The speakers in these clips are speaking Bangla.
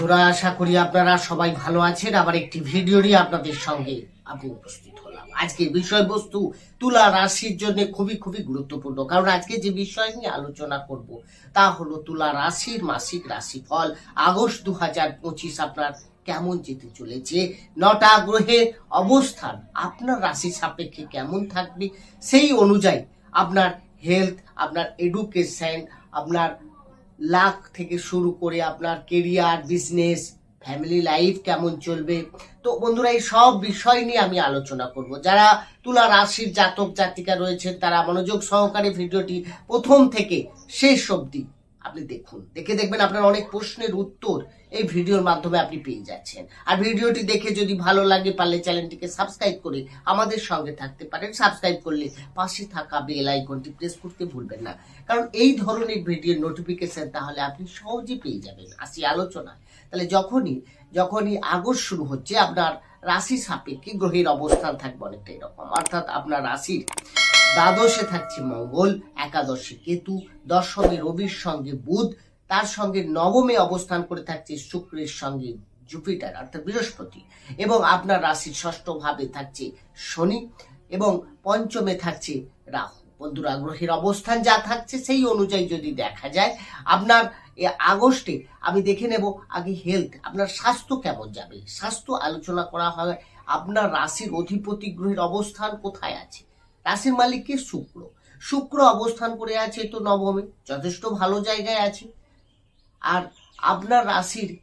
বন্ধুরা, আশা করি আপনারা সবাই ভালো আছেন। আবার একটি ভিডিও নিয়ে আপনাদের সঙ্গে আমি উপস্থিত হলাম। আজকে বিষয়বস্তু, তুলা রাশির জন্য খুবই খুবই গুরুত্বপূর্ণ। কারণ আজকে যে বিষয় নিয়ে আলোচনা করব, তা হলো তুলা রাশির মাসিক রাশিফল। আগস্ট দু হাজার পঁচিশ আপনার কেমন যেতে চলেছে? নটা গ্রহের অবস্থান আপনার রাশি সাপেক্ষে কেমন থাকবে? সেই অনুযায়ী আপনার হেলথ আপনার এডুকেশন আপনার লাখ থেকে শুরু করে আপনার কেরিয়ার বিজনেস ফ্যামিলি লাইফ কেমন চলবে। তো বন্ধুরা, এই সব বিষয় নিয়ে আমি আলোচনা করব। যারা তুলা রাশির জাতক জাতিকা রয়েছেন, তারা মনোযোগ সহকারে ভিডিওটি প্রথম থেকে শেষ অবধি আপনি দেখুন। দেখে দেখবেন আপনার অনেক প্রশ্নের উত্তর এই ভিডিওর মাধ্যমে আপনি পেয়ে যাচ্ছেন। আর ভিডিওটি দেখে যদি ভালো লাগে, পারলে চ্যানেলটিকে সাবস্ক্রাইব করে আমাদের সঙ্গে থাকতে পারেন। সাবস্ক্রাইব করলে পাশে থাকা বেল আইকনটি প্রেস করতে ভুলবেন না। কারণ এই ধরনের ভিডিওর নোটিফিকেশন তাহলে আপনি সহজে পেয়ে যাবেন। আসি আলোচনা তাহলে যখনই যখনই আগস্ট শুরু হচ্ছে, আপনার রাশি সাপেক্ষে গ্রহের অবস্থান থাকবে অনেকটা এরকম। অর্থাৎ আপনার রাশির দ্বাদশে থাকছে মঙ্গল, একাদশে কেতু, দশমে রবির সঙ্গে বুধ, তার সঙ্গে নবমে অবস্থান করে থাকছে শুক্রের সঙ্গে জুপিটার, অর্থাৎ বৃহস্পতি। এবং আপনার রাশির ষষ্ঠ ভাবে থাকছে শনি এবং পঞ্চমে থাকছে রাহু। বন্ধুরা, গ্রহের অবস্থান যা থাকছে সেই অনুযায়ী যদি দেখা যায়, আপনার এ আগস্টে আমি দেখে নেব আগে হেলথ আপনার স্বাস্থ্য কেমন যাবে? স্বাস্থ্য আলোচনা করা হয়, আপনার রাশির অধিপতি গ্রহের অবস্থান কোথায় আছে? রাশির মালিক কে শুক্র। শুক্র অবস্থান করে আছে তো নবমে, যথেষ্ট ভালো জায়গায় আছে। আর আপনার রাশির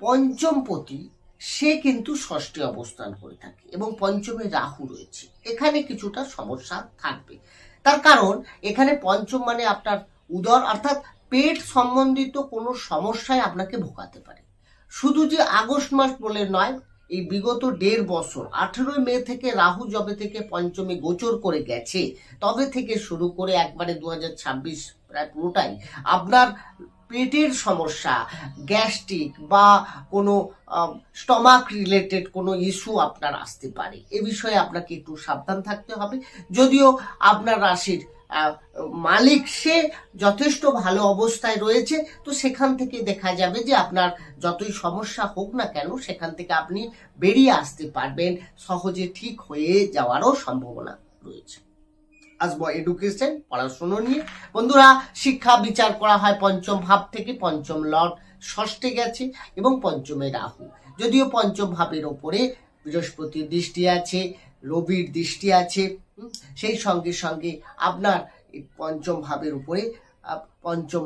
পঞ্চমপতি সে কিন্তু ষষ্ঠে অবস্থান করে থাকে এবং পঞ্চমে রাহু রয়েছে। এখানে কিছুটা সমস্যা থাকবে। তার কারণ, এখানে পঞ্চম মানে আপনার উদর, অর্থাৎ পেট সম্বন্ধিত কোনো সমস্যায় আপনাকে ভোগাতে পারে। শুধু যে আগস্ট মাস বলে নয় এই বিগত দেড় বছর, আঠেরোই মে থেকে রাহু জবে থেকে পঞ্চমে গোচর করে গেছে, তবে থেকে শুরু করে একবারে দু হাজার ছাব্বিশ প্রায় পুরোটাই আপনার পেটের সমস্যা, গ্যাস্ট্রিক বা কোনো স্টমাক রিলেটেড কোনো ইস্যু আপনার আসতে পারে। এ বিষয়ে আপনাকে একটু সাবধান থাকতে হবে। যদিও আপনার রাশির মালিক সে যথেষ্ট ভালো অবস্থায় রয়েছে, তো সেখান থেকে দেখা যাবে যে আপনার যতই সমস্যা হোক না কেন, সেখান থেকে আপনি বেরিয়ে আসতে পারবেন। সহজে ঠিক হয়ে যাওয়ারও সম্ভাবনা রয়েছে। আসব এডুকেশন পড়াশুনো নিয়ে। বন্ধুরা, শিক্ষা বিচার করা হয় পঞ্চম ভাব থেকে। পঞ্চম লর্ড ষষ্ঠে গেছে এবং পঞ্চমে রাহু। যদিও পঞ্চম ভাবের ওপরে বৃহস্পতির দৃষ্টি আছে, রবির দৃষ্টি আছে সেই সঙ্গে সঙ্গে আপনার পঞ্চম ভাবের উপরে পঞ্চম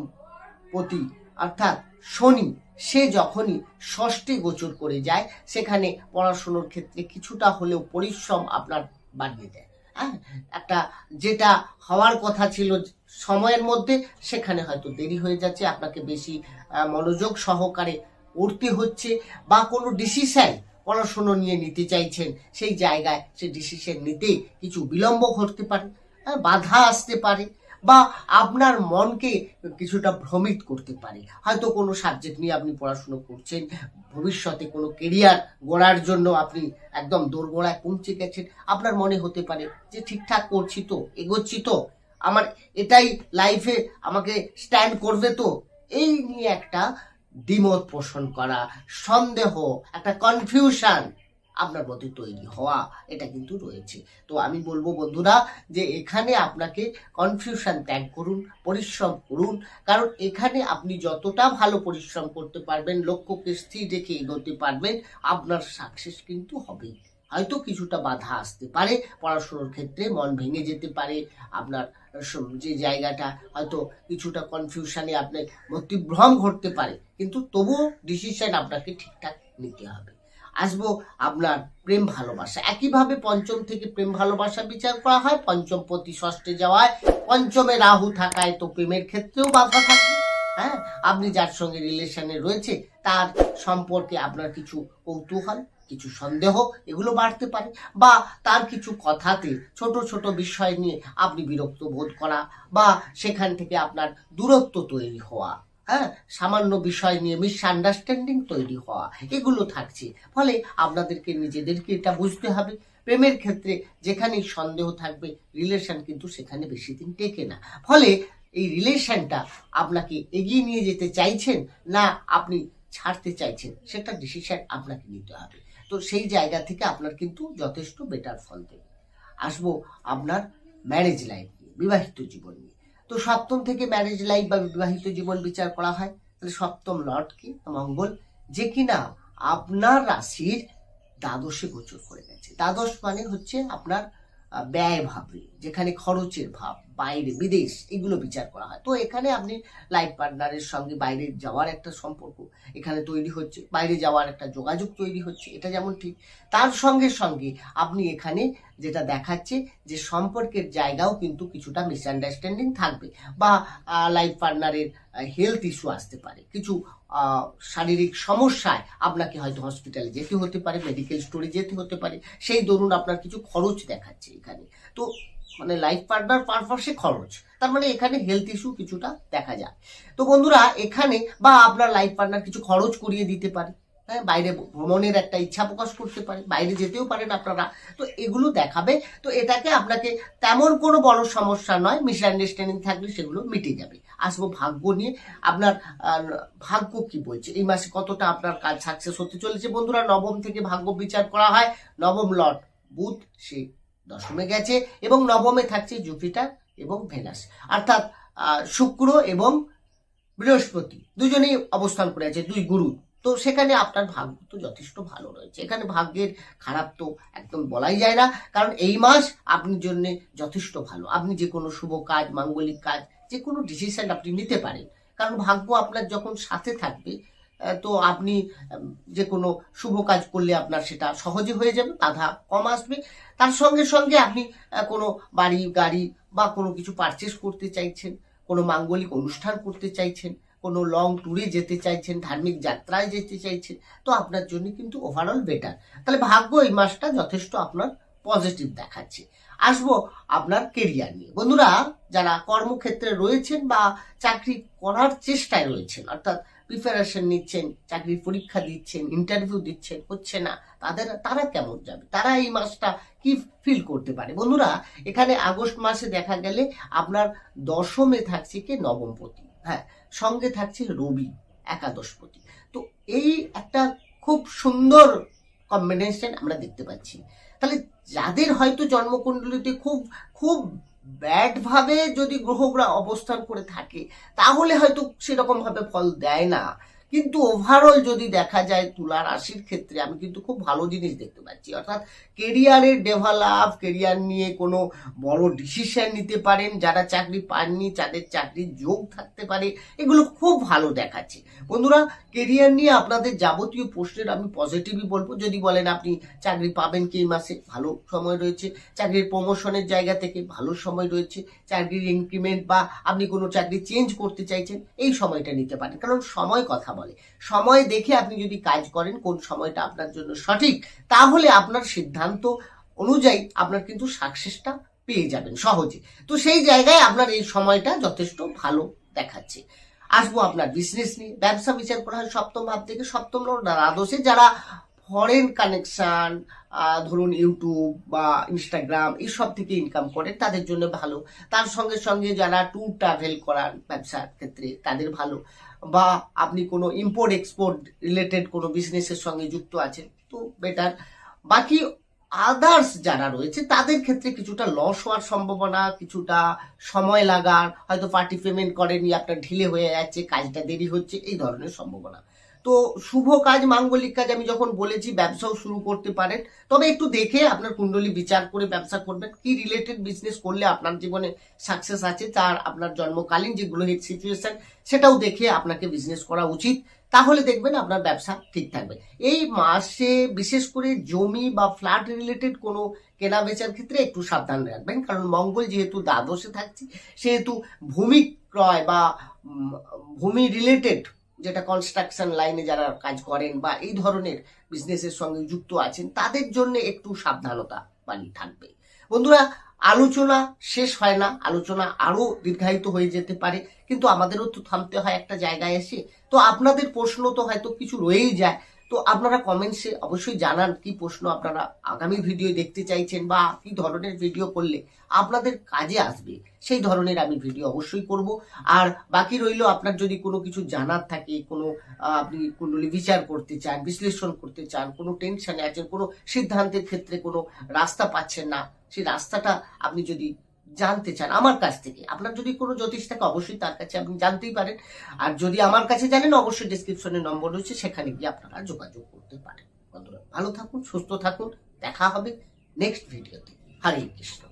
পতি অর্থাৎ শনি, সে যখনই ষষ্ঠে গোচর করে যায়, সেখানে পড়াশুনোর ক্ষেত্রে কিছুটা হলেও পরিশ্রম আপনার বাড়িয়ে দেয়। হ্যাঁ? একটা যেটা হওয়ার কথা ছিল সময়ের মধ্যে, সেখানে হয়তো দেরি হয়ে যাচ্ছে, আপনাকে বেশি মনোযোগ সহকারে পড়তে হচ্ছে বা কোনো ডিসিশন পড়াশুনো নিয়ে নিতে চাইছেন, সেই জায়গায় সে ডিসিশন নিতে কিছু বিলম্ব ঘটতে পারে বাধা আসতে পারে বা আপনার মনকে কিছুটা ভ্রমিত করতে পারে। হয়তো কোনো সাবজেক্ট নিয়ে আপনি পড়াশুনো করছেন, ভবিষ্যতে কোনো কেরিয়ার গড়ার জন্য আপনি একদম দোরগোড়ায় পৌঁছে গেছেন, আপনার মনে হতে পারে যে ঠিকঠাক করছি তো, এগোচ্ছি তো, আমার এটাই লাইফে আমাকে স্ট্যান্ড করবে তো, এই নিয়ে একটা দ্বিমত পোষণ করা, সন্দেহ, একটা কনফিউশন আপনার মধ্যে তৈরি হওয়া, এটা কিন্তু রয়েছে। তো আমি বলব বন্ধুরা যে এখানে আপনাকে কনফিউশন ত্যাগ করুন, পরিশ্রম করুন। কারণ এখানে আপনি যতটা ভালো পরিশ্রম করতে পারবেন, লক্ষ্যকে স্থির রেখে এগোতে পারবেন, আপনার সাকসেস কিন্তু হবেই হয়তো কিছুটা বাধা আসতে পারে, পড়াশুনোর ক্ষেত্রে মন ভেঙে যেতে পারে, আপনার যে জায়গাটা হয়তো কিছুটা কনফিউশনে আপনার মতিভ্রম ঘটতে পারে। কিন্তু তবুও ডিসিশন আপনাকে ঠিকঠাক নিতে হবে। আসব আপনার প্রেম ভালোবাসা। একইভাবে পঞ্চম থেকে প্রেম ভালোবাসা বিচার করা হয়। পঞ্চম প্রতি ষষ্ঠে যাওয়ায় পঞ্চমে রাহু থাকায় তো প্রেমের ক্ষেত্রেও বাধা থাকবে হ্যাঁ? আপনি যার সঙ্গে রিলেশনে রয়েছে, তার সম্পর্কে আপনার কিছু কৌতূহল, কিছু সন্দেহ, এগুলো বাড়তে পারে। বা তার কিছু কথাতে ছোট ছোট বিষয় নিয়ে আপনি বিরক্ত বোধ করা বা সেখান থেকে আপনার দূরত্ব তৈরি হওয়া হ্যাঁ? সামান্য বিষয় নিয়ে মিসআন্ডারস্ট্যান্ডিং তৈরি হওয়া, এগুলো থাকছে। ফলে আপনাদেরকে, নিজেদেরকে এটা বুঝতে হবে। প্রেমের ক্ষেত্রে যেখানেই সন্দেহ থাকবে রিলেশন কিন্তু সেখানে বেশি দিন টেকে না। ফলে এই রিলেশনটা আপনাকে এগিয়ে নিয়ে যেতে চাইছেন না আপনি ছাড়তে চাইছেন, সেটা ডিসিশন আপনাকে নিতে হবে। তো সেই জায়গা থেকে আপনার কিন্তু যথেষ্ট বেটার ফল দেবে। আসব আপনার ম্যারেজ লাইফ নিয়ে, বিবাহিত জীবন নিয়ে। তো সপ্তম থেকে ম্যারেজ লাইফ বা বিবাহিত জীবন বিচার করা হয়, তাহলে সপ্তম লর্ড কি? মঙ্গল। যে কিনা আপনার রাশির দ্বাদশে গোচর করে গেছে। দ্বাদশ মানে হচ্ছে আপনার ব্যয় ভাবে যেখানে খরচের ভাব, বাইরে বিদেশ, এগুলো বিচার করা হয়। তো এখানে আপনি লাইফ পার্টনারের সঙ্গে বাইরে যাওয়ার একটা সম্পর্ক এখানে তৈরি হচ্ছে, বাইরে যাওয়ার একটা যোগাযোগ তৈরি হচ্ছে, এটা যেমন ঠিক। তার সঙ্গে সঙ্গে আপনি এখানে যেটা দেখাচ্ছে যে সম্পর্কের জায়গাও কিন্তু কিছুটা মিসআন্ডারস্ট্যান্ডিং থাকবে বা লাইফ পার্টনারের হেলথ ইস্যু আসতে পারে। কিছু শারীরিক সমস্যায় আপনাকে হয়তো হসপিটালে যেতে হতে পারে মেডিকেল স্টোরে যেতে হতে পারে। সেই দরুন আপনার কিছু খরচ দেখাচ্ছে এখানে। তো মানে লাইফ পার্টনার পারপাসে খরচ। তার মানে এখানে হেলথ ইস্যু কিছুটা দেখা যায়। তো বন্ধুরা, এখানে বা আপনার লাইফ পার্টনার কিছু খরচ করিয়ে দিতে পারে। হ্যাঁ বাইরে ভ্রমণের একটা ইচ্ছা প্রকাশ করতে পারে, বাইরে যেতেও পারেন আপনারা। তো এগুলো দেখাবে। তো এটাকে আপনাকে তেমন কোনো বড় সমস্যা নয় মিসআন্ডারস্ট্যান্ডিং থাকলে সেগুলো মিটে যাবে। আসব ভাগ্য নিয়ে। আপনার ভাগ্য কি বলছে? এই মাসে কতটা আপনার কাজ সাকসেস হতে চলেছে? বন্ধুরা, নবম থেকে ভাগ্য বিচার করা হয়। নবম লট বুধ, সে দশমে গেছে এবং নবমে থাকছে জুপিটার এবং ভেনাস। অর্থাৎ শুক্র এবং বৃহস্পতি। দুজনেই অবস্থান করে আছে, দুই গুরু। তো সেখানে আপনার ভাগ্য তো যথেষ্ট ভালো রয়েছে। এখানে ভাগ্যের খারাপ তো একদম বলাই যায় না। কারণ এই মাস আপনার জন্য যথেষ্ট ভালো। আপনি যে কোনো শুভ কাজ, মাঙ্গলিক কাজ, যে কোনো ডিসিশন আপনি নিতে পারেন। কারণ ভাগ্য আপনার যখন সাথে থাকবে তো আপনি যে কোনো শুভ কাজ করলে আপনার সেটা সহজে হয়ে যাবে, বাধা কম আসবে। তার সঙ্গে সঙ্গে আপনি কোনো বাড়ি, গাড়ি বা কোনো কিছু পারচেস করতে চাইছেন, কোনো মাঙ্গলিক অনুষ্ঠান করতে চাইছেন কোনো লং ট্যুরে যেতে চাইছেন, ধার্মিক যাত্রায় যেতে চাইছেন, তো আপনার জন্য কিন্তু ওভারঅল বেটার তাহলে ভাগ্য এই মাসটা যথেষ্ট আপনার পজিটিভ দেখাচ্ছে। আসব আপনার কেরিয়ার নিয়ে। বন্ধুরা, যারা কর্মক্ষেত্রে রয়েছেন বা চাকরি করার চেষ্টায় রয়েছেন, অর্থাৎ প্রিপারেশন নিচ্ছেন, চাকরির পরীক্ষা দিচ্ছেন ইন্টারভিউ দিচ্ছেন, হচ্ছে না, তাদের, তারা কেমন যাবে? তারা এই মাসটা কি ফিল করতে পারে? বন্ধুরা, এখানে আগস্ট মাসে দেখা গেলে আপনার দশমে থাকছে কি নবমপতি। হ্যাঁ সঙ্গে থাকছে রবি, একাদশপতি। তো এই একটা খুব সুন্দর কম্বিনেশন আমরা দেখতে পাচ্ছি। তাহলে যাদের হয়তো জন্মকুণ্ডলিতে খুব খুব ব্যাডভাবে যদি গ্রহগুলা অবস্থান করে থাকে, তাহলে হয়তো সেরকমভাবে ফল দেয় না। কিন্তু ওভারঅল যদি দেখা যায় তুলা রাশির ক্ষেত্রে, আমি কিন্তু খুব ভালো জিনিস দেখতে পাচ্ছি। অর্থাৎ কেরিয়ারের ডেভেলপ কেরিয়ার নিয়ে কোনো বড় ডিসিশন নিতে পারেন, যারা চাকরি পাননি তাদের চাকরির যোগ থাকতে পারে, এগুলো খুব ভালো দেখাচ্ছে। বন্ধুরা কেরিয়ার নিয়ে আপনাদের যাবতীয় প্রশ্নের আমি পজিটিভই বলব। যদি বলেন আপনি চাকরি পাবেন কি মাসে? ভালো সময় রয়েছে। চাকরির প্রমোশনের জায়গা থেকে ভালো সময় রয়েছে। চাকরির ইনক্রিমেন্ট বা আপনি কোনো চাকরি চেঞ্জ করতে চাইছেন, এই সময়টা নিতে পারেন। কারণ সময় কথা সময় দেখে আপনি যদি কাজ করেন, কোন সময়টা আপনার জন্য সঠিক, তাহলে আপনার সিদ্ধান্ত অনুযায়ী আপনার কিন্তু সাকসেসটা পেয়ে যাবেন সহজে। তো সেই জায়গায় আপনার এই সময়টা যথেষ্ট ভালো দেখাচ্ছে। আসব আপনার বিজনেস নিয়ে। ব্যবসা বিচার করা হয় সপ্তম ভাব থেকে। সপ্তম দ্বাদশে যারা ফরেন কানেকশন ধরুন ইউটিউব বা ইনস্টাগ্রাম এইসব থেকে ইনকাম করেন তাদের জন্য ভালো। তার সঙ্গে সঙ্গে যারা ট্যুর ট্রাভেল করান ব্যবসার ক্ষেত্রে, তাদের ভালো। বা আপনি কোনো ইম্পোর্ট এক্সপোর্ট রিলেটেড কোনো বিজনেসের সঙ্গে যুক্ত আছেন, তো বেটার বাকি আদার্স যারা রয়েছে, তাদের ক্ষেত্রে কিছুটা লস হওয়ার সম্ভাবনা, কিছুটা সময় লাগার, হয়তো পার্টি পেমেন্ট করেনি আপনার ঢিলে হয়ে যাচ্ছে, কাজটা দেরি হচ্ছে, এই ধরনের সম্ভাবনা। তো শুভ কাজ, মাঙ্গলিক কাজ আমি যখন বলেছি ব্যবসাও শুরু করতে পারেন। তবে একটু দেখে আপনার কুণ্ডলী বিচার করে ব্যবসা করবেন। কি রিলেটেড বিজনেস করলে আপনার জীবনে সাকসেস আছে, তার আপনার জন্মকালীন যে গ্রহের সিচুয়েশন সেটাও দেখে আপনাকে বিজনেস করা উচিত। তাহলে দেখবেন আপনার ব্যবসা ঠিক থাকবে। এই মাসে বিশেষ করে জমি বা ফ্ল্যাট রিলেটেড কোনো কেনা বেচার ক্ষেত্রে একটু সাবধান রাখবেন। কারণ মঙ্গল যেহেতু দ্বাদশে থাকছে, সেহেতু ভূমি ক্রয় বা ভূমি রিলেটেড যেটা কনস্ট্রাকশন লাইনে যারা কাজ করেন বা এই ধরনের বিজনেসের সঙ্গে যুক্ত আছেন, তাদের জন্য একটু সাবধানতা বাণী থাকবে। বন্ধুরা, আলোচনা শেষ হয় না, আলোচনা আরও দীর্ঘায়িত হয়ে যেতে পারে, কিন্তু আমাদেরও তো থামতে হয় একটা জায়গায় এসে। তো আপনাদের প্রশ্ন তো হয়তো কিছু রয়েই যায় তো আপনারা কমেন্টসে অবশ্যই জানান কি প্রশ্ন আপনারা আগামী ভিডিও দেখতে চাইছেন বা কি ধরনের ভিডিও করলে আপনাদের কাজে আসবে, সেই ধরনের আমি ভিডিও অবশ্যই করব। আর বাকি রইল আপনার যদি কোনো কিছু জানার থাকে, কোনো আপনি কুণ্ডলী বিচার করতে চান, বিশ্লেষণ করতে চান, কোনো টেনশনে আছেন, কোনো সিদ্ধান্তের ক্ষেত্রে কোনো রাস্তা পাচ্ছেন না, সেই রাস্তাটা আপনি যদি জানতে চান, আমার কাছ থেকে। আপনার যদি কোনো জ্যোতিষ থাকে, অবশ্যই তার কাছে আপনি জানতেই পারেন। আর যদি আমার কাছে জানেন, অবশ্যই ডিসক্রিপশনে নম্বর রয়েছে, সেখানে গিয়ে আপনারা যোগাযোগ করতে পারেন। বন্ধুরা, ভালো থাকুন, সুস্থ থাকুন, দেখা হবে নেক্সট ভিডিওতে হরে কৃষ্ণ।